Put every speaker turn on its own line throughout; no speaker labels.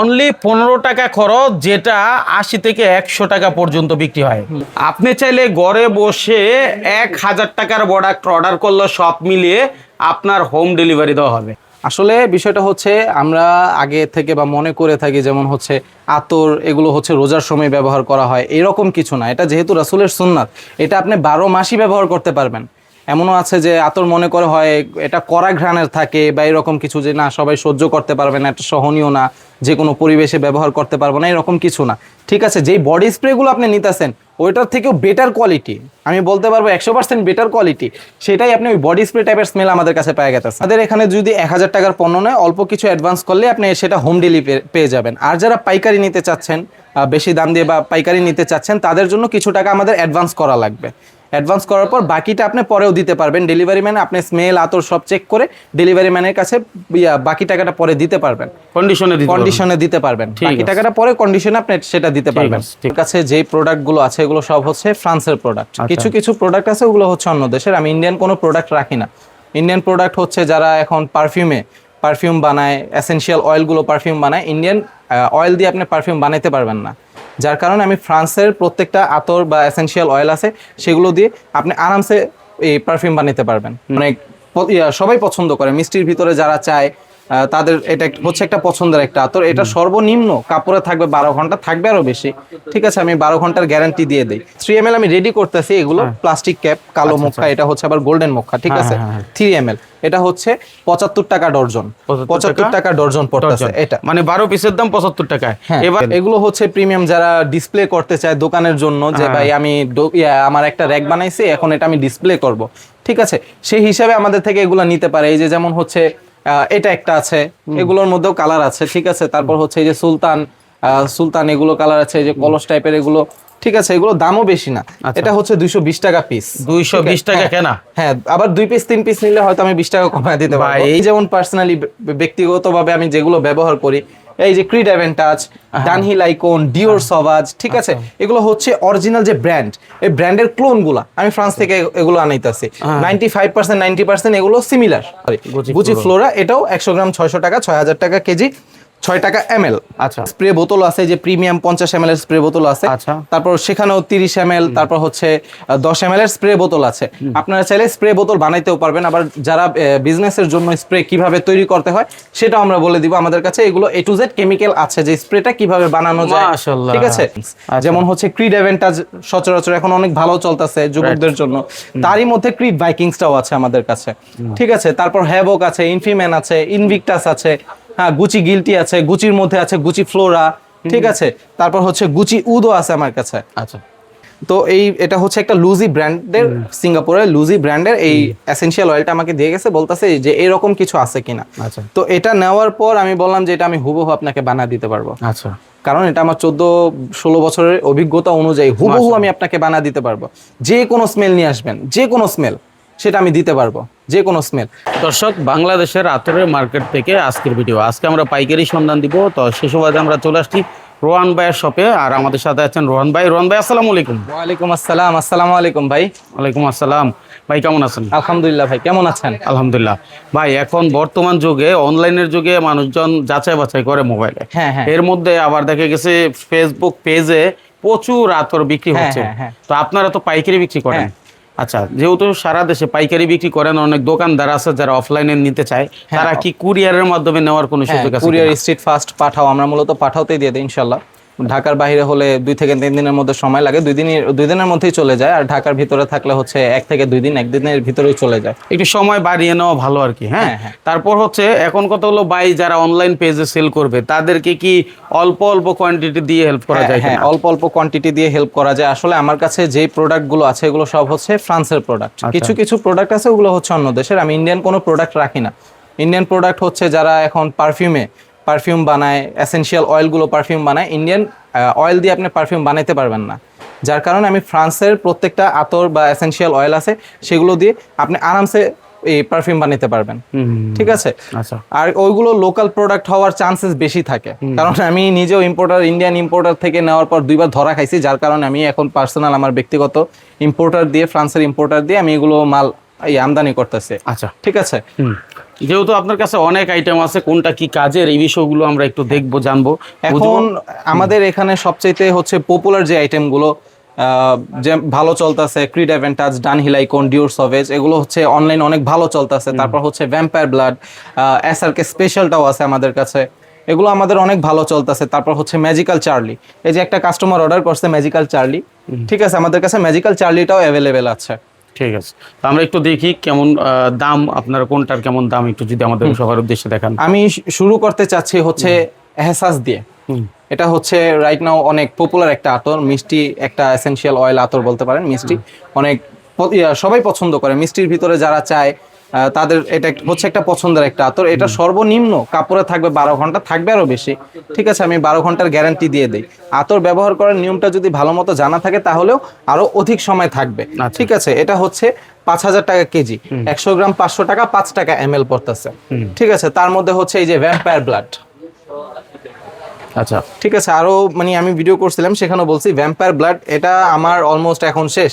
Only পনেরো টাকা খরচ, যেটা আশি থেকে একশো টাকা পর্যন্ত বিক্রি হয়। আপনি চাইলে ঘরে বসে এক হাজার টাকার প্রোডাক্ট অর্ডার করলে সব মিলিয়ে আপনার হোম ডেলিভারি দেওয়া হবে।
আসলে বিষয়টা হচ্ছে, আমরা আগে থেকে বা মনে করে থাকি যেমন হচ্ছে আতর, এগুলো হচ্ছে রোজার সময় ব্যবহার করা হয়, এরকম কিছু না। এটা যেহেতু রাসুলের সুন্নাত, এটা আপনি বারো মাসই ব্যবহার করতে পারবেন। এমনও আছে যে আতর মনে করে হয় এটা কড়া ঘ্রাণের থাকে বা এরকম কিছু যে না, সবাই সহ্য করতে পারবে না, এটা সহনীয় না, যে কোনো পরিবেশে ব্যবহার করতে পারব না, এরকম কিছু না। ঠিক আছে, যেই বডি স্প্রেগুলো আপনি নিতেছেন, ওইটার থেকেও বেটার কোয়ালিটি আমি বলতে পারব একশো পার্সেন্ট বেটার কোয়ালিটি সেটাই আপনি ওই বডি স্প্রে টাইপের স্মেল আমাদের কাছে পেয়ে গেছে আমাদের এখানে যদি এক হাজার টাকার পণ্য নেয়, অল্প কিছু অ্যাডভান্স করলে আপনি সেটা হোম ডেলিভারি পেয়ে যাবেন। আর যারা পাইকারি নিতে চাচ্ছেন বেশি দাম দিয়ে বা পাইকারি নিতে চাচ্ছেন, তাদের জন্য কিছু টাকা আমাদের অ্যাডভান্স করা লাগবে। অ্যাডভান্স করার পর বাকিটা আপনি পরেও দিতে পারবেন। ডেলিভারি ম্যান আপনি স্মেল আতর সব চেক করে ডেলিভারি ম্যানের কাছে বাকি টাকাটা পরে দিতে পারবেন।
কন্ডিশনে
কন্ডিশনে দিতে পারবেন। বাকি। টাকাটা পরে কন্ডিশনে আপনি সেটা দিতে পারবেন। কাছে যে প্রোডাক্টগুলো আছে এগুলো সব হচ্ছে ফ্রান্সের প্রোডাক্ট
আচ্ছা।
কিছু কিছু প্রোডাক্ট আছে ওগুলো হচ্ছে অন্য দেশের। আমি ইন্ডিয়ান কোনো প্রোডাক্ট রাখি না। ইন্ডিয়ান প্রোডাক্ট হচ্ছে যারা এখন পারফিউমে পারফিউম বানায় এসেনশিয়াল অয়েলগুলো পারফিউম বানায় ইন্ডিয়ান অয়েল দিয়ে আপনি পারফিউম বানাইতে পারবেন না। যার কারণে আমি ফ্রান্সের প্রত্যেকটা আতর বা এসেন্সিয়াল অয়েল আছে, সেগুলো দিয়ে আপনি আরামসে এই পারফিউম বানাতে পারবেন। মানে সবাই পছন্দ করে। মিষ্টির ভিতরে যারা চায় তাদের এটা হচ্ছে একটা পছন্দের একটা আতর। এটা সর্বনিম্ন কাপড়ে থাকবে বারো ঘণ্টা থাকবে আরও বেশি। ঠিক আছে আমি বারো ঘণ্টার গ্যারান্টি দিয়ে দিই। থ্রি এম আমি রেডি করতেছি এগুলো প্লাস্টিক ক্যাপ কালো মুখা এটা হচ্ছে আবার গোল্ডেন মুখা ঠিক
হ্যাঁ,
আছে?
হ্যাঁ, হ্যাঁ।
থ্রি এম এটা হচ্ছে পঁচাত্তর টাকা ডর্জন। পঁচাত্তর টাকা ডর্জন পড়তেছে। এটা।
মানে বারো পিসের দাম পঁচাত্তর টাকায়।
হ্যাঁ
এবার
এগুলো হচ্ছে প্রিমিয়াম যারা ডিসপ্লে করতে চায় দোকানের জন্য যে
হ্যাঁ।
ভাই আমি আমার একটা র্যাক বানাইছি এখন এটা আমি ডিসপ্লে করব। ঠিক আছে? সেই হিসাবে আমাদের থেকে এগুলো নিতে পারে। এই যে যেমন হচ্ছে এটা একটা আছে। এগুলোর মধ্যেও কালার আছে ঠিক আছে? তারপর হচ্ছে এই যে সুলতান সুলতান এগুলো কালার আছে এই যে কলস টাইপের এগুলো ঠিক আছে? এগুলো দামও বেশি না। এটা হচ্ছে দুইশো বিশ টাকা পিস
220 টাকা কেনা?
হ্যাঁ আবার দুই পিস তিন পিস নিলে হয়তো আমি বিশ টাকা কমায় দিতে পারি এই যেমন পার্সোনালি ব্যক্তিগতভাবে আমি যেগুলো ব্যবহার করি এই যে Creed Aventus Dunhill Icon Dior সবাজ ঠিক আছে? এগুলো হচ্ছে অরিজিনাল যে ব্র্যান্ড এই ব্র্যান্ডের ক্লোনগুলা আমি ফ্রান্স থেকে এগুলো আনাইতেছি। Ninety five percent ninety percent এগুলো সিমিলার
গুচি
ফ্লোরা এটাও একশো গ্রাম ছয়শো টাকা ছয় হাজার টাকা কেজি। ছয় টাকা এম এল
আচ্ছা।
স্প্রে বোতল আছে যে প্রিমিয়াম পঞ্চাশ এম এর স্প্রে বোতল আছে।
আচ্ছা।
তারপর সেখানেও তিরিশ এম এল তারপর হচ্ছে দশ এম এর স্প্রে বোতল আছে। আপনারা চাইলে স্প্রে বোতল বানাইতেও পারবেন আবার যারা বিজনেসের জন্য স্প্রে কীভাবে তৈরি করতে হয় সেটাও আমরা বলে দিব আমাদের কাছে। এগুলো এ টু জেড কেমিক্যাল আছে যে স্প্রেটা কীভাবে বানানো যায়। ঠিক আছে?
আচ্ছা।
যেমন হচ্ছে ক্রিড এভেন্টাজ সচরাচর এখন অনেক ভালো চলতেছে যুবকদের জন্য। তারই মধ্যে ক্রিড ভাইকিংসটাও আছে আমাদের কাছে। ঠিক আছে? তারপর হ্যাভক আছে ইনফিম্যান আছে ইনভিক্টাস আছে হ্যাঁ গুচি গিলটি আছে গুচির মধ্যে আছে গুচি ফ্লোরা ঠিক আছে? তারপর হচ্ছে গুচি উদও আছে আমার কাছে।
আচ্ছা।
তো এই এটা হচ্ছে একটা লুজি ব্র্যান্ডের সিঙ্গাপুরের লুজি ব্র্যান্ডের এই এসেনশিয়াল অয়েলটা আমাকে দিয়ে গেছে বলতেছে যে এরকম কিছু আছে কিনা।
আচ্ছা।
তো এটা নেওয়ার পর আমি বললাম যে এটা আমি হুবহু আপনাকে বানা দিতে পারব।
আচ্ছা।
কারণ এটা আমার চোদ্দ ষোলো বছরের অভিজ্ঞতা অনুযায়ী হুবহু আমি আপনাকে বানা দিতে পারব। যে কোনো স্মেল নিয়ে আসবেন যে কোনো স্মেল সেটা আমি দিতে পারব। যে কোনো স্মেল
দর্শক বাংলাদেশের আতরের মার্কেট থেকে আজকের ভিডিও আজকে আমরা পাইকারি সন্ধান দিব। তো সে সময় আমরা চলে আসছি রোহান ভাইয়ের শপে আর আমাদের সাথে আছেন রোহান ভাই। রোহান ভাই আসসালামু আলাইকুম।
ওয়ালাইকুম আসসালাম। আসসালামু আলাইকুম ভাই।
ওয়ালাইকুম আসসালাম। ভাই কেমন আছেন?
আলহামদুলিল্লাহ ভাই কেমন আছেন?
আলহামদুলিল্লাহ। ভাই এখন বর্তমান যুগে অনলাইনের যুগে মানুষজন যাচাই বাছাই করে মোবাইলে
হ্যাঁ হ্যাঁ।
এর মধ্যে আবার দেখা গেছে ফেসবুক পেজে প্রচুর আতর বিক্রি
হ্যাঁ,
হচ্ছে।
হ্যাঁ, হ্যাঁ।
তো আপনারা তো পাইকারি বিক্রি করেন। আচ্ছা যেহেতু সারা দেশে পাইকারি বিক্রি করেন অনেক দোকানদার আছে যারা অফলাইনে নিতে চায় তারা কি কুরিয়ারের মাধ্যমে নেওয়ার কোনো সুযোগ আছে
কুরিয়ার স্ট্রিট ফাস্ট পাঠাও আমরা মূলত পাঠাওতেই দিয়ে দিই ইনশাল্লাহ ঢাকার বাইরে হলে দুই থেকে তিন দিনের মধ্যে সময় লাগে। দুই দিনের দুই দিনের মধ্যেই চলে যায় আর ঢাকার ভিতরে থাকলে হচ্ছে এক থেকে দুই দিন একদিনের ভিতরেই চলে যায়।
একটু সময় বাড়িয়ে নেওয়া ভালো আর কি হ্যাঁ?
হ্যাঁ, হ্যাঁ।
তারপর হচ্ছে এখন কত হলো বাই যারা অনলাইন পেজে সেল করবে তাদেরকে কি অল্প অল্প কোয়ান্টিটি দিয়ে হেল্প করা
হ্যাঁ,
যায়
হ্যাঁ অল্প অল্প কোয়ান্টিটি দিয়ে হেল্প করা যায়। আসলে আমার কাছে যেই প্রোডাক্টগুলো আছে এগুলো সব হচ্ছে ফ্রান্সের প্রোডাক্ট
আচ্ছা।
কিছু কিছু প্রোডাক্ট আছে ওগুলো হচ্ছে অন্য দেশের। আমি ইন্ডিয়ান কোনো প্রোডাক্ট রাখি না। ইন্ডিয়ান প্রোডাক্ট হচ্ছে যারা এখন পারফিউমে পারফিউম বানায় এসেনশিয়াল অয়েলগুলো পারফিউম বানায় ইন্ডিয়ান অয়েল দিয়ে আপনি পারফিউম বানাইতে পারবেন না। যার কারণে আমি ফ্রান্সের প্রত্যেকটা আতর বা এসেনশিয়াল অয়েল আছে সেগুলো দিয়ে আপনি আরামসে এই পারফিউম বানাইতে পারবেন। ঠিক আছে?
আচ্ছা।
আর ওইগুলো লোকাল প্রোডাক্ট হওয়ার চান্সেস বেশি থাকে। কারণ আমি নিজেও ইম্পোর্টার ইন্ডিয়ান ইম্পোর্টার থেকে নেওয়ার পর দুইবার ধরা খাইছি যার কারণে আমি এখন পার্সোনাল আমার ব্যক্তিগত ইম্পোর্টার দিয়ে ফ্রান্সের ইম্পোর্টার দিয়ে আমি এগুলো মাল এই আমদানি করতেছি।
আচ্ছা।
ঠিক আছে।
যেহেতু আপনার কাছে অনেক আইটেম আছে কোনটা কি কাজের এই বিষয়গুলো আমরা একটু দেখব জানব।
এখন আমাদের এখানে সবচাইতে হচ্ছে পপুলার যে আইটেমগুলো যে ভালো চলতেছে ক্রিড অ্যাভেন্টাজ ডান হিলাইকন ডিওর সভেজ এগুলো হচ্ছে অনলাইন অনেক ভালো চলতেছে। তারপর হচ্ছে ভ্যাম্পায়ার ব্লাড এসআরকে স্পেশালটাও আছে আমাদের কাছে। এগুলো আমাদের অনেক ভালো চলতেছে। তারপর হচ্ছে ম্যাজিক্যাল চার্লি এই যে একটা কাস্টমার অর্ডার করছে ম্যাজিক্যাল চার্লি ঠিক আছে আমাদের কাছে ম্যাজিক্যাল চার্লিটাও অ্যাভেলেবেল আছে।
ঠিক আছে। তো আমরা একটু দেখি কেমন দাম আপনার কোনটার কেমন দাম একটু যদি আমাদের সবার উদ্দেশ্যে দেখান।
আমি শুরু করতে চাচ্ছি হচ্ছে এহসাস দিয়ে। এটা হচ্ছে রাইট নাও অনেক পপুলার একটা আতর মিষ্টি একটা এসেনশিয়াল অয়েল আতর বলতে পারেন মিষ্টি। অনেক সবাই পছন্দ করে। মিষ্টির ভিতরে যারা চায় তাদের এটা হচ্ছে একটা পছন্দের একটা আতর। এটা সর্বনিম্ন কাপড়ে থাকবে বারো ঘণ্টা থাকবে আরও বেশি। ঠিক আছে আমি বারো ঘণ্টার গ্যারান্টি দিয়ে দিই। আতর ব্যবহার করার নিয়মটা যদি ভালো মতো জানা থাকে তাহলেও আরও অধিক সময় থাকবে।
আচ্ছা।
ঠিক আছে এটা হচ্ছে পাঁচ হাজার টাকা কেজি। একশো গ্রাম পাঁচশো টাকা পাঁচ টাকা এম এল পড়তেছে ঠিক আছে তার মধ্যে হচ্ছে এই যে ভ্যাম্পায়ার ব্লাড
আচ্ছা।
ঠিক আছে আরও মানে আমি ভিডিও করছিলাম সেখানে বলছি ভ্যাম্পায়ার ব্লাড এটা আমার অলমোস্ট এখন শেষ।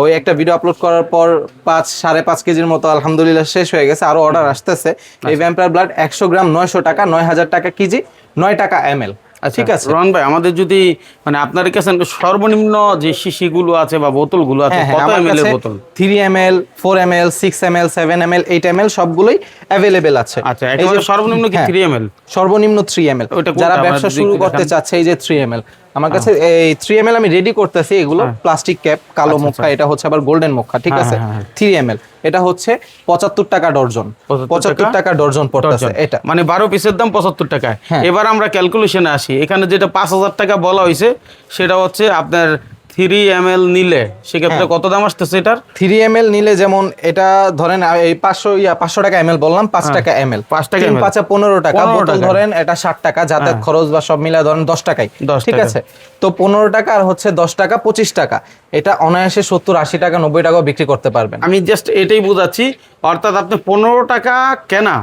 ওই একটা ভিডিও আপলোড করার পর পাঁচ সাড়ে পাঁচ কেজির মতো আলহামদুলিল্লাহ শেষ হয়ে গেছে আরও অর্ডার আসতেছে। এই ভ্যাম্পায়ার ব্লাড একশো গ্রাম নয়শো টাকা নয় হাজার টাকা কেজি নয় টাকা এম এল ঠিক আছে?
রহন ভাই আমাদের যদি মানে আপনার কাছে সর্বনিম্ন যে শিশিগুলো আছে বা বোতলগুলো আছে
হ্যাঁ হ্যাঁ
কত
আমার
এম এর বোতল?
Three M L four M L six M L seven M L eight M L সবগুলোই অ্যাভেলেবেল আছে।
আচ্ছা একেবারে সর্বনিম্ন কি
হ্যাঁ,
থ্রি এম এল
সর্বনিম্ন থ্রি এম এল
ওইটা
যারা ব্যবসা শুরু করতে চাচ্ছে এই যে থ্রি এম এল আমার কাছে এই থ্রি এম আমি রেডি করতেছি এগুলো প্লাস্টিক ক্যাপ কালো মুখা এটা হচ্ছে আবার গোল্ডেন মুখা ঠিক
হ্যাঁ,
আছে?
হ্যাঁ, হ্যাঁ।
থ্রি এম এটা হচ্ছে পঁচাত্তর টাকা ডর্জন। পঁচাত্তর টাকা ডর্জন পড়তেছে এটা।
মানে বারো পিসের দাম পঁচাত্তর টাকায়।
হ্যাঁ।
এবার আমরা ক্যালকুলেশনে আসি। এখানে যেটা পাঁচ হাজার টাকা বলা হয়েছে সেটা হচ্ছে আপনার থ্রি এম এল নিলে সেক্ষেত্রে
হ্যাঁ।
কত দাম আসতেছে এটার?
থ্রি এম এল নিলে যেমন এটা ধরেন এই পাঁচশো ইয়া পাঁচশো টাকা এম এল বললাম পাঁচ টাকা এম এল।
হ্যাঁ। পাঁচ টাকা ml
পনেরো টাকা বোতল ধরেন এটা ষাট টাকা যাতায়াত খরচ বা সব মিলা ধরেন দশ টাকাই।
10
ঠিক আছে? তো পনেরো টাকা আর হচ্ছে দশ টাকা পঁচিশ টাকা। এটা অনায়াসে সত্তর আশি টাকা নব্বই টাকাও বিক্রি করতে পারবেন।
আমি জাস্ট এটাই বোঝাচ্ছি অর্থাৎ আপনি পনেরো টাকা কেনা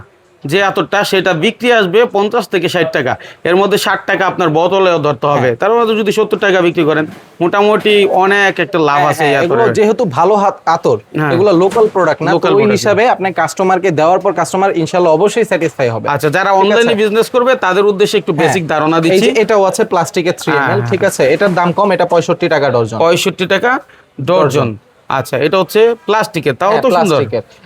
যে এতটা সেটা বিক্রি আসবে পঞ্চাশ থেকে ষাট টাকা। এর মধ্যে ষাট টাকা আপনার বোতলেও ধরতে হবে।
হ্যাঁ।
তার মধ্যে যদি সত্তর টাকা বিক্রি করেন মোটামুটি অনেক একটা লাভ আছে
হ্যাঁ, এগুলো
আতরের।
যেহেতু ভালো হাত আতর
হ্যাঁ।
এগুলো লোকাল প্রোডাক্ট না ওই হিসাবে আপনি কাস্টমারকে দেওয়ার পর কাস্টমার ইনশাল্লাহ অবশ্যই স্যাটিসফাই হবে।
আচ্ছা যারা অনলাইনে বিজনেস করবে তাদের উদ্দেশ্যে একটু বেসিক
হ্যাঁ।
ধারণা দিচ্ছি।
এটাও আছে প্লাস্টিকের থ্রি
হ্যাঁ, হ্যাঁ,
ঠিক আছে? এটার দাম কম এটা পঁয়ষট্টি টাকা ডর্জন
পঁয়ষট্টি টাকা ডর্জন আচ্ছা এটা হচ্ছে প্লাস্টিকের তাও তো সুন্দর।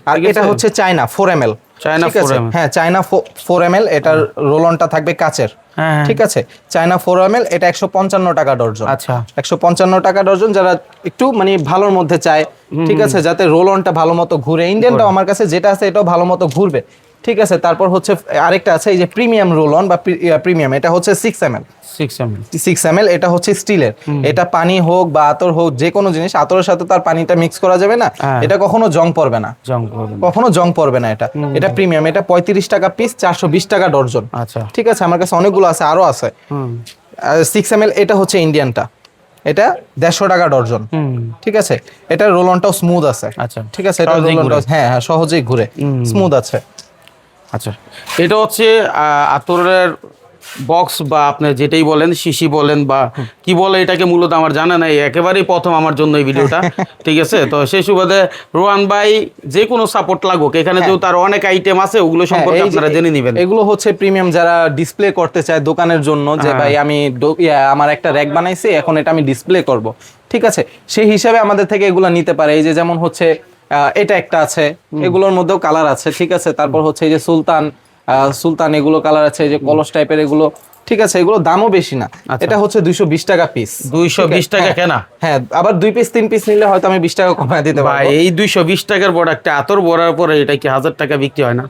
আর এটা হচ্ছে China four M L
China 4ml
হ্যাঁ চায়না ফোর এম এল এটার রোলনটা থাকবে কাচের।
হ্যাঁ, হ্যাঁ।
ঠিক আছে? চায়না ফোর এম এল এটা একশো পঞ্চান্ন টাকা ডর্জন।
আচ্ছা।
একশো পঞ্চান্ন টাকা ডর্জন যারা একটু মানে ভালোর মধ্যে চায় ঠিক আছে? যাতে রোলনটা ভালো মতো ঘুরে। ইন্ডিয়ানটা আমার কাছে যেটা আছে এটাও ভালো মতো ঘুরবে। ঠিক আছে তারপর হচ্ছে আরেকটা আছে এই যে প্রিমিয়াম রোল অন বা প্রিমিয়াম এটা হচ্ছে six M L
six M
M এটা হচ্ছে স্টিলের। এটা পানি হোক বা আতর হোক যে কোনো জিনিস আতরের সাথে তার পানিটা মিক্স করা যাবে না।
হ্যাঁ।
এটা কখনো জং পড়বে না। কখনো জং পড়বে না এটা। এটা প্রিমিয়াম এটা পঁয়ত্রিশ টাকা পিস চারশো বিশ টাকা ডর্জন
আচ্ছা।
ঠিক আছে আমার কাছে অনেকগুলো আছে আরও আছে। সিক্স এম এল এটা হচ্ছে ইন্ডিয়ানটা এটা দেড়শো টাকা ডর্জন ঠিক আছে? এটা রোল অনটাও স্মুথ আছে।
আচ্ছা।
ঠিক আছে? এটা রোলনটাও
ঘুরে।
হ্যাঁ হ্যাঁ সহজেই ঘুরে। স্মুথ আছে।
আচ্ছা। এটা হচ্ছে আতরের বক্স বা আপনি যেটাই বলেন শিশি বলেন বা কি বলে এটাকে মূলত আমার জানা নাই একেবারেই প্রথম আমার জন্য এই ভিডিওটা ঠিক আছে? তো সেই সুবাদে রোহান ভাই যে কোনো সাপোর্ট লাগুক এখানে যেহেতু তার অনেক আইটেম আছে ওগুলো সম্পর্কে
হ্যাঁ,
আপনারা জেনে নেবেন।
এগুলো হচ্ছে প্রিমিয়াম যারা ডিসপ্লে করতে চায় দোকানের জন্য যে
হ্যাঁ।
ভাই আমি আমার একটা র্যাক বানাইছি এখন এটা আমি ডিসপ্লে করব ঠিক আছে? সেই হিসাবে আমাদের থেকে এগুলো নিতে পারে। এই যে যেমন হচ্ছে এটা একটা আছে। এগুলোর মধ্যেও কালার আছে ঠিক আছে? তারপর হচ্ছে এই যে সুলতান সুলতান এগুলো কালার আছে এই যে কলস টাইপের এগুলো ঠিক আছে? এগুলো দামও বেশি না। এটা হচ্ছে দুইশো বিশ টাকা পিস
220 টাকা কেনা?
হ্যাঁ আবার দুই পিস তিন পিস নিলে হয়তো আমি বিশ টাকা কমায় দিতে পারি
এই দুইশো বিশ টাকার প্রোডাক্টটা আতর বড়ার পরে এটা কি হাজার টাকা বিক্রি হয় না?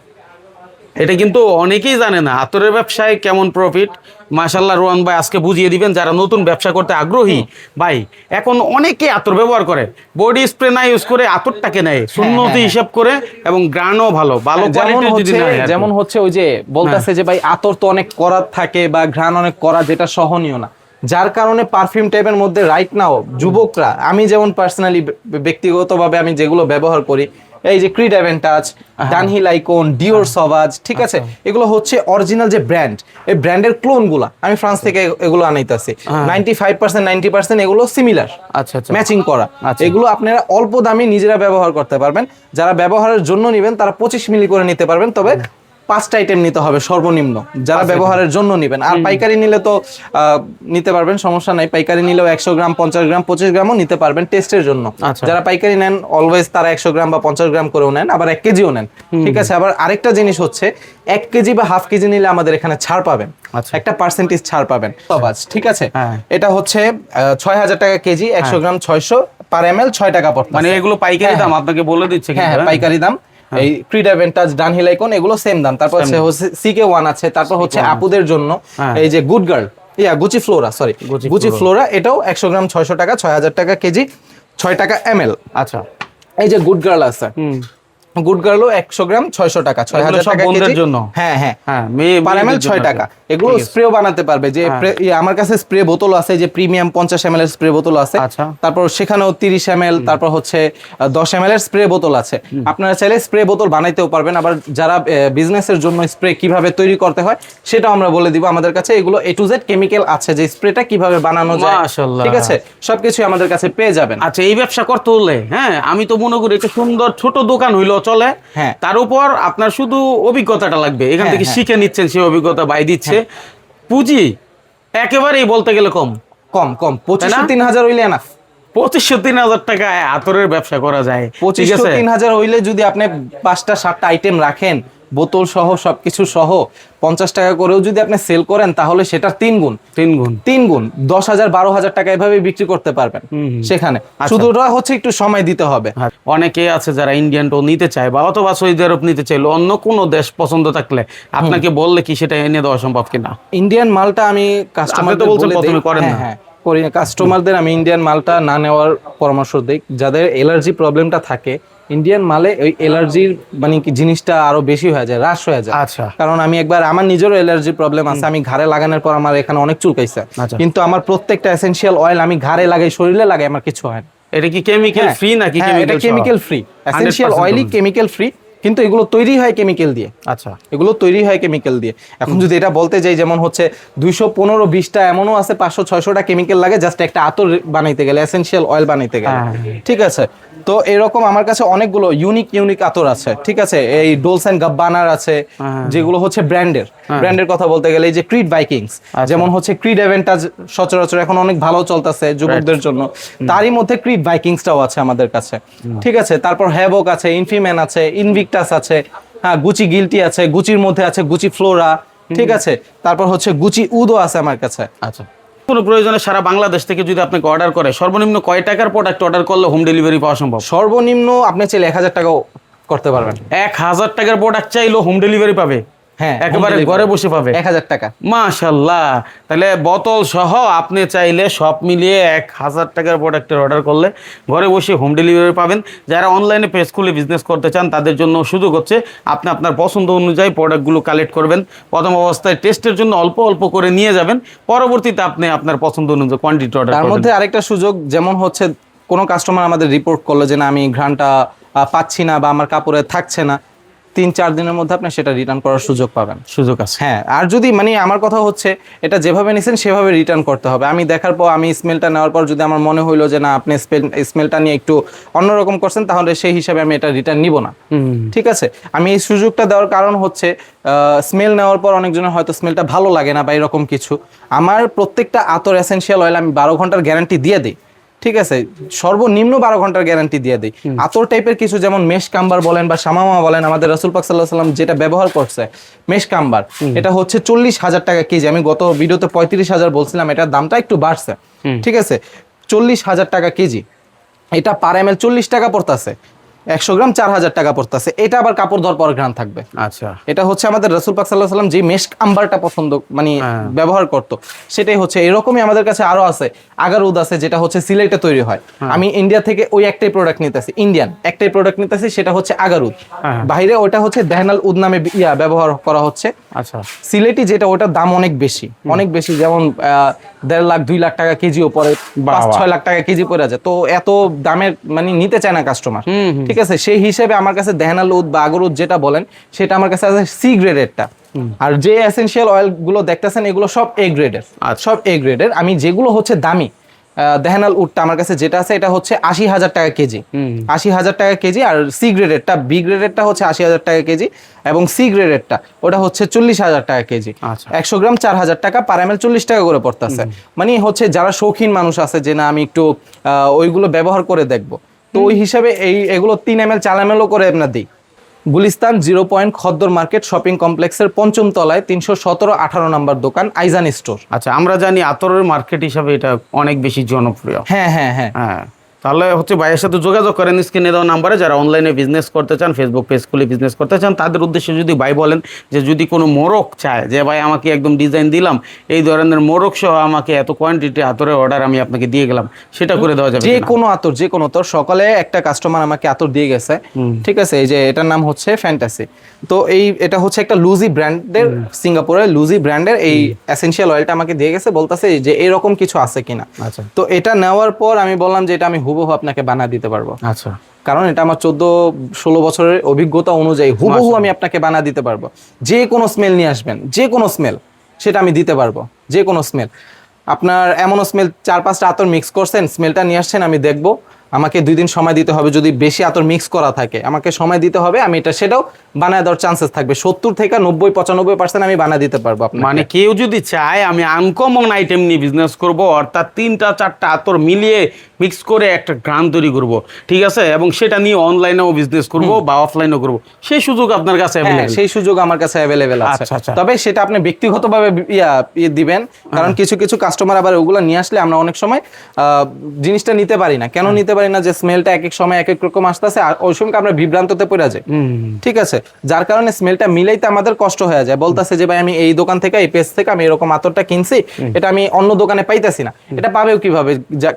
এটা কিন্তু অনেকেই জানে না। আতরের ব্যবসায় কেমন প্রফিট মাশাল্লাহ রোহান ভাই আজকে বুঝিয়ে দিবেন যারা নতুন ব্যবসা করতে আগ্রহী ভাই এখন অনেকে আতর ব্যবহার করে। বডি স্প্রে না ইউজ করে আতরটাকে নেয় শূন্যতি হিসাব করে এবং গ্রানও ভালো ভালো
হ্যাঁ, যেমন
কোয়ালিটির যদি নেয়
যেমন হচ্ছে ওই যে বলতেছে যে ভাই আতর তো অনেক করার থাকে বা ঘ্রাণ অনেক করা যেটা সহনীয় না। যার কারণে পারফিউম টাইপের মধ্যে রাইট নাও যুবকরা আমি যেমন পার্সোনালি ব্যক্তিগতভাবে আমি যেগুলো ব্যবহার করি এই যে Creed Aventus Dunhill Icon Dior সবাজ ঠিক আছে? এগুলো হচ্ছে অরিজিনাল যে ব্র্যান্ড এই ব্র্যান্ডের ক্লোনগুলা আমি ফ্রান্স থেকে এগুলো আনাইতেছি। Ninety five percent ninety percent এগুলো সিমিলার
আচ্ছা আচ্ছা।
ম্যাচিং করা।
আচ্ছা।
এগুলো আপনারা অল্প দামে নিজেরা ব্যবহার করতে পারবেন। যারা ব্যবহারের জন্য নেবেন তারা পঁচিশ মিলি করে নিতে পারবেন। তবে পাঁচটা আইটেম নিতে হবে সর্বনিম্ন যারা ব্যবহারের জন্য নেবেন। আর পাইকারি নিলে তো নিতে পারবেন সমস্যা নাই। পাইকারি নিলেও একশো গ্রাম পঞ্চাশ গ্রাম পঁচিশ গ্রামও নিতে পারবেন টেস্টের জন্য।
আচ্ছা।
যারা পাইকারি নেন অলওয়েজ তারা একশো গ্রাম বা পঞ্চাশ গ্রাম করেও নেন আবার এক কেজিও নেন। ঠিক আছে? আবার আরেকটা জিনিস হচ্ছে এক কেজি বা হাফ কেজি নিলে আমাদের এখানে ছাড় পাবেন।
আচ্ছা।
একটা পার্সেন্টেজ ছাড় পাবেন। সবাজ ঠিক আছে?
হ্যাঁ।
এটা হচ্ছে ছয় হাজার টাকা কেজি একশো গ্রাম ছয়শো পার এম এল ছয় টাকা পড়বে
মানে এগুলো পাইকারি
হ্যাঁ,
দাম আপনাকে বলে দিচ্ছে
হ্যাঁ হ্যাঁ? পাইকারি দাম। এই ক্রিড অ্যাভেন্টাজ ডানহিল আইকন এগুলো সেম দাম। তারপর হচ্ছে সিকে ওয়ান আছে তারপর হচ্ছে আপুদের জন্য
হ্যাঁ।
এই যে গুড গার্ল ইয়া Gucci Flora sorry
Gucci
Flora এটাও একশো গ্রাম ছয়শো টাকা ছয় হাজার টাকা কেজি ছয় টাকা এম
আচ্ছা।
এই যে গুড গার্ল আছে। গুড গার্লও একশো গ্রাম ছয়শো টাকা ছয় হাজার টাকা
জন্য?
হ্যাঁ হ্যাঁ।
হ্যাঁ মেয়ে
পার এম ছয় টাকা। এগুলো স্প্রেও বানাতে পারবে যে
হ্যাঁ।
ইয়ে, আমার কাছে স্প্রে বোতল আছে যে প্রিমিয়াম পঞ্চাশ এম এর স্প্রে বোতল আছে।
আচ্ছা।
তারপর সেখানেও তিরিশ এম তারপর হচ্ছে দশ এম এর স্প্রে বোতল আছে। আপনারা চাইলে স্প্রে বোতল বানাইতেও পারবেন আবার যারা বিজনেসের জন্য স্প্রে কীভাবে তৈরি করতে হয় সেটাও আমরা বলে দিব আমাদের কাছে। এগুলো এ টু জেড কেমিক্যাল আছে যে স্প্রেটা কীভাবে বানানো যায়। ঠিক আছে? সবকিছু আমাদের কাছে পেয়ে যাবেন।
আচ্ছা এই ব্যবসা করতে হলে হ্যাঁ আমি তো মনে করি একটা সুন্দর ছোট দোকান হইল চলে।
হ্যাঁ।
তার উপর আপনার শুধু অভিজ্ঞতাটা লাগবে। এখান
হ্যাঁ,
থেকে
হ্যাঁ।
শিখে নিচ্ছেন সেই অভিজ্ঞতা বাই দিচ্ছে। পুঁজি একেবারেই বলতে গেলে কম।
কম কম। পঁচিশশো তিন হাজার হইলে না
পঁচিশশো তিন হাজার টাকায় আতরের ব্যবসা করা যায়।
পঁচিশশো তিন হাজার হইলে যদি আপনি পাঁচটা সাতটা আইটেম রাখেন বোতল সহ সবকিছু সহ পঞ্চাশ টাকা করেও যদি আপনি সেল করেন তাহলে সেটার তিন গুণ।
তিন গুণ।
তিন গুণ। দশ হাজার বারো হাজার টাকা এভাবে বিক্রি করতে পারবেন। সেখানে।
আচ্ছা।
শুধু হচ্ছে একটু সময় দিতে হবে।
অনেকে আছে যারা ইন্ডিয়ান টো নিতে চায় বা অথবা সৌদি আরব নিতে চাইলো অন্য কোনো দেশ পছন্দ থাকলে আপনাকে বললে কি সেটা এনে দেওয়া সম্ভব কিনা?
ইন্ডিয়ান মালটা আমি কাস্টমারদের
বলছেন
বলে
প্রথমে করেন
হ্যাঁ,
না।
হ্যাঁ, করি কাস্টমারদের আমি ইন্ডিয়ান মালটা না নেওয়ার পরামর্শ দিই। যাদের এলার্জি প্রবলেমটা থাকে ইন্ডিয়ান মালে ওই এলার্জির মানে কি জিনিসটা আরও বেশি হয়ে যায় হ্রাস হয়ে যায়।
আচ্ছা।
কারণ আমি একবার আমার নিজেরও অ্যালার্জি প্রবলেম আছে আমি ঘাড়ে লাগানোর পর আমার এখানে অনেক চুলকাইছে
আচ্ছা।
কিন্তু আমার প্রত্যেকটা এসেনশিয়াল অয়েল আমি ঘাড়ে লাগাই শরীরে লাগাই আমার কিছু হয় না।
এটা কি কেমিক্যাল ফ্রি নাকি
কেমিক্যাল ফ্রি এসেনশিয়াল অয়েলই কেমিক্যাল ফ্রি কিন্তু এগুলো তৈরি হয় কেমিক্যাল দিয়ে।
আচ্ছা।
এগুলো তৈরি হয় কেমিক্যাল দিয়ে। এখন যদি এটা বলতে যাই যেমন হচ্ছে দুইশো পনেরো বিশটা এমনও আছে পাঁচশো ছয়শোটা কেমিক্যাল লাগে জাস্ট একটা আতর বানাইতে গেলে এসেনশিয়াল অয়েল বানাইতে গেলে।
হ্যাঁ।
ঠিক আছে? তো এরকম আমার কাছে অনেকগুলো ইউনিক ইউনিক আতর আছে। ঠিক আছে? এই ডোলস অ্যান্ড গাব্বানার আছে
হ্যাঁ।
যেগুলো হচ্ছে ব্র্যান্ডের ব্র্যান্ডের কথা বলতে গেলে এই যে ক্রিড বাইকিংস
আচ্ছা।
যেমন হচ্ছে ক্রিড এভেন্টাজ সচরাচর এখন অনেক ভালো চলতেছে যুবকদের জন্য। তারই মধ্যে ক্রিড বাইকিংসটাও আছে আমাদের কাছে। ঠিক আছে? তারপর হ্যাভক আছে ইনফিম্যান আছে ইনভিক্টাস আছে হ্যাঁ গুচি গিলটি আছে গুচির মধ্যে আছে গুচি ফ্লোরা ঠিক আছে? তারপর হচ্ছে গুচি উদও আছে আমার কাছে।
আচ্ছা। কোনো প্রয়োজনে সারা বাংলাদেশ থেকে যদি আপনাকে অর্ডার করে সর্বনিম্ন কয় টাকার প্রোডাক্ট অর্ডার করলে হোম ডেলিভারি পাওয়া সম্ভব?
সর্বনিম্ন আপনি চাইলে এক হাজার টাকাও করতে পারবেন।
এক হাজার টাকার প্রোডাক্ট চাইলেও হোম ডেলিভারি পাবে।
হ্যাঁ
একেবারে ঘরে বসে পাবে।
এক হাজার টাকা।
মাশাল্লাহ। তাহলে বোতল সহ আপনি চাইলে সব মিলিয়ে এক হাজার টাকার প্রোডাক্টের অর্ডার করলে ঘরে বসে হোম ডেলিভারি পাবেন। যারা অনলাইনে পেজ খুলে বিজনেস করতে চান তাদের জন্য সুযোগ হচ্ছে আপনি আপনার পছন্দ অনুযায়ী প্রোডাক্টগুলো কালেক্ট করবেন। প্রথম অবস্থায় টেস্টের জন্য অল্প অল্প করে নিয়ে যাবেন। পরবর্তীতে আপনি আপনার পছন্দ অনুযায়ী কোয়ান্টিটি অর্ডার
তার মধ্যে আরেকটা সুযোগ যেমন হচ্ছে কোনো কাস্টমার আমাদের রিপোর্ট করল যে না আমি ঘ্রাণটা পাচ্ছি না বা আমার কাপড়ে থাকছে না। তিন চার দিনের মধ্যে আপনি সেটা রিটার্ন করার সুযোগ পাবেন।
সুযোগ আছে।
হ্যাঁ আর যদি মানে আমার কথা হচ্ছে এটা যেভাবে নিছেন সেভাবে রিটার্ন করতে হবে। আমি দেখার পর আমি স্মেলটা নেওয়ার পর যদি আমার মনে হইল যে না আপনি স্মেলটা নিয়ে একটু অন্যরকম করছেন তাহলে সেই হিসাবে আমি এটা রিটার্ন নিব না। ঠিক আছে? আমি এই সুযোগটা দেওয়ার কারণ হচ্ছে স্মেল নেওয়ার পর অনেকজনের হয়তো স্মেলটা ভালো লাগে না বা এরকম কিছু। আমার প্রত্যেকটা আতর এসেনশিয়াল অয়েল আমি বারো ঘণ্টার গ্যারান্টি দিয়ে দিই। ঠিক আছে সর্বনিম্ন বারো ঘণ্টার গ্যারান্টি দিয়ে দিই। আতর টাইপের কিছু যেমন মেশ কাম্বার বলেন বা সামামা বলেন আমাদের রসুল পাক সাল্লাহ সাল্লাম যেটা ব্যবহার করছে মেশ কাম্বার এটা হচ্ছে চল্লিশ হাজার টাকা কেজি। আমি গত ভিডিওতে পঁয়ত্রিশ হাজার বলছিলাম এটার দামটা একটু বাড়ছে। ঠিক আছে চল্লিশ হাজার টাকা কেজি। এটা পার এম এল চল্লিশ টাকা পড়তেছে। একশো গ্রাম চার হাজার টাকা পড়তেছে। এটা আবার কাপড় ধর পর গ্রাম থাকবে।
আচ্ছা।
এটা হচ্ছে আমাদের রসুল পাক সাল্লাহ সাল্লাম যে মেশ আম্বারটা পছন্দ মানে
হ্যাঁ।
ব্যবহার করতো সেটাই হচ্ছে। এরকমই আমাদের কাছে আরও আছে আগারউদ আছে যেটা হচ্ছে সিলেটে তৈরি হয়।
হ্যাঁ।
আমি ইন্ডিয়া থেকে ওই একটাই প্রোডাক্ট নিতেছি ইন্ডিয়ান একটাই প্রোডাক্ট নিতেছি সেটা হচ্ছে আগারউদ
হ্যাঁ।
বাইরে ওটা হচ্ছে দেহনাল উদ নামে ইয়া ব্যবহার করা হচ্ছে।
আচ্ছা।
সিলেটি যেটা ওটার দাম অনেক বেশি। অনেক বেশি যেমন দেড় লাখ দুই লাখ টাকা কেজিও পরে পাঁচ ছয় লাখ টাকা কেজি পরে যায়। তো এত দামের মানে নিতে চায় না কাস্টমার। ঠিক ঠিক আছে সেই হিসেবে আমার কাছে দেহানাল উদ বা আগর উদ যেটা বলেন সেটা আমার কাছে আছে সি গ্রেডেরটা। আর যে এসেনশিয়াল অয়েলগুলো দেখতেছেন এগুলো সব এ গ্রেডের।
আর
সব এ গ্রেডের। আমি যেগুলো হচ্ছে দামি দেহানাল উডটা আমার কাছে যেটা আছে এটা হচ্ছে আশি হাজার টাকা কেজি। আশি হাজার টাকা কেজি আর সি গ্রেডেরটা বি গ্রেডেরটা হচ্ছে আশি হাজার টাকা কেজি এবং সি গ্রেডেরটা ওটা হচ্ছে চল্লিশ হাজার টাকা কেজি।
আচ্ছা।
একশো গ্রাম চার হাজার টাকা পার এম চল্লিশ টাকা করে পড়তেছে। মানে হচ্ছে যারা শৌখিন মানুষ আছে যে না আমি একটু আহ, ওইগুলো ব্যবহার করে দেখব। তো ওই হিসাবে এই এগুলো তিন এম এল চার এম করে আপনার দিই। Gulistan zero point Khaddar market shopping কমপ্লেক্সের পঞ্চম তলায় তিনশো সতেরো আঠারো নম্বর দোকান আইজান স্টোর।
আচ্ছা আমরা জানি আতরের মার্কেট হিসাবে এটা অনেক বেশি জনপ্রিয়।
হ্যাঁ হ্যাঁ হ্যাঁ।
হ্যাঁ। তাহলে হচ্ছে ভাইয়ের সাথে যোগাযোগ করেন স্ক্রিনে দেওয়া নাম্বারে যারা অনলাইনে বিজনেস করতে চান ফেসবুক পেজ খুলে বিজনেস করতে চান তাদের উদ্দেশ্যে যদি ভাই বলেন যে যদি কোনো মোরক চায় যে ভাই আমাকে একদম ডিজাইন দিলাম এই ধরনের মোরক সহ আমাকে এত কোয়ান্টিটি আতরের অর্ডার আমি আপনাকে দিয়ে গেলাম সেটা করে দেওয়া যাবে
যে
কোনো?
আতর যে কোনো আতর সকালে একটা কাস্টমার আমাকে আতর দিয়ে গেছে ঠিক আছে? এই যে এটার নাম হচ্ছে ফ্যান্টাসি তো এই এটা হচ্ছে একটা লুজি ব্র্যান্ডের সিঙ্গাপুরের লুজি ব্র্যান্ডের এই এসেনশিয়াল অয়েলটা আমাকে দিয়ে গেছে বলতেছে যে এরকম কিছু আছে কিনা।
আচ্ছা।
তো এটা নেওয়ার পর আমি বললাম যে এটা আমি হুবহু আপনাকে বানা দিতে পারব।
আচ্ছা।
কারণ এটা আমার চোদ্দ ষোলো বছরের অভিজ্ঞতা অনুযায়ী হুবহু আমি আপনাকে বানা দিতে পারব। যে কোনো স্মেল নিয়ে আসবেন যে কোনো স্মেল সেটা আমি দিতে পারব। যে কোনো স্মেল আপনার এমনও স্মেল চার পাঁচটা আতর মিক্স করছেন স্মেলটা নিয়ে আসছেন আমি দেখব। আমাকে দুই দিন সময় দিতে হবে যদি বেশি আতর মিক্স করা থাকে। আমাকে সময় দিতে হবে আমি এটা সেটাও বানায় দেওয়ার চান্সেস থাকবে। সত্তর থেকে নব্বই পঁচানব্বই পার্সেন্ট আমি বানা দিতে পারব
মানে কেউ যদি চায় আমি আনকমন আইটেম নিয়ে বিজনেস করব অর্থাৎ তিনটা চারটা আতর মিলিয়ে মিক্স করে একটা গ্রাম তৈরি করব ঠিক আছে? এবং সেটা নিয়ে অনলাইনেও বিজনেস করব বা অফলাইনেও করব। সেই সুযোগ আপনার কাছে
হ্যাঁ,
available।
সেই সুযোগ আমার কাছে অ্যাভেলেবেল আছে।
আচ্ছা, আচ্ছা।
তবে সেটা আপনি ব্যক্তিগতভাবে ইয়া দিবেন। কারণ কিছু কিছু কাস্টমার আবার ওগুলো নিয়ে আসলে আমরা অনেক সময় জিনিসটা নিতে পারি না। কেন নিতে পারি না যে স্মেলটা এক এক সময় এক এক রকম আসতেছে আর ওই সময় আমরা বিভ্রান্ততে পড়ে যাই। ঠিক আছে? যার কারণে স্মেলটা মিলাইতে আমাদের কষ্ট হয়ে যায়। বলতাছে যে ভাই আমি এই দোকান থেকে এই পেজ থেকে আমি এরকম আতরটা কিনছি। এটা আমি অন্য দোকানে পাইতেছি না। এটা পাবেও কীভাবে?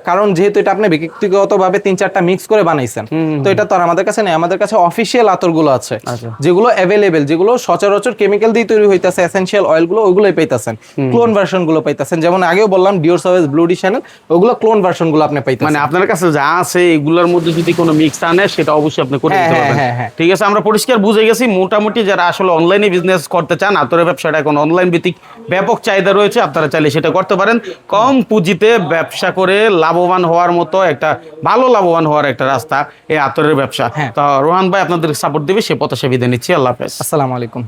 কারণ যেহেতু এটা আপনি ব্যক্তিগতভাবে তিন চারটা মিক্স করে বানাইছেন। তো এটা তো আর আমাদের কাছে নেই। আমাদের কাছে অফিসিয়াল আতরগুলো আছে।
আচ্ছা।
যেগুলো অ্যাভেলেবেল যেগুলো সচরাচর কেমিক্যাল দিয়ে তৈরি হইতাছে এসেনশিয়াল অয়েলগুলো ওইগুলোই পাইতাছেন। ক্লোন ভার্সনগুলো পাইতাছেন। যেমন আগেও বললাম Dior service Bleu de Chanel ওগুলো ক্লোন ভার্সনগুলো আপনি পাইতেছেন।
মানে আপনার কাছে যা আছে এগুলোর মধ্যে যদি কোনো মিক্স আনে সেটা অবশ্যই আপনি করে দিতে
হ্যাঁ,
পারবেন।
হ্যাঁ, হ্যাঁ।
ঠিক আছে আমরা পরিষ্কার বুঝে গেছি। মোটামুটি যারা আসলে অনলাইনে বিজনেস করতে চান আতরের ব্যবসাটা এখন অনলাইন ভিত্তিক ব্যাপক চাহিদা রয়েছে আপনারা চাইলে সেটা করতে পারেন। কম পুঁজিতে ব্যবসা করে লাভবান হওয়ার মতো একটা ভালো লাভবান হওয়ার একটা রাস্তা এই আতরের ব্যবসা।
হ্যাঁ।
তো রোহান ভাই আপনাদের সাপোর্ট দিবে সে পথে সে বিদায় নিচ্ছি। আল্লাহ হাফেজ।
আসসালামু আলাইকুম।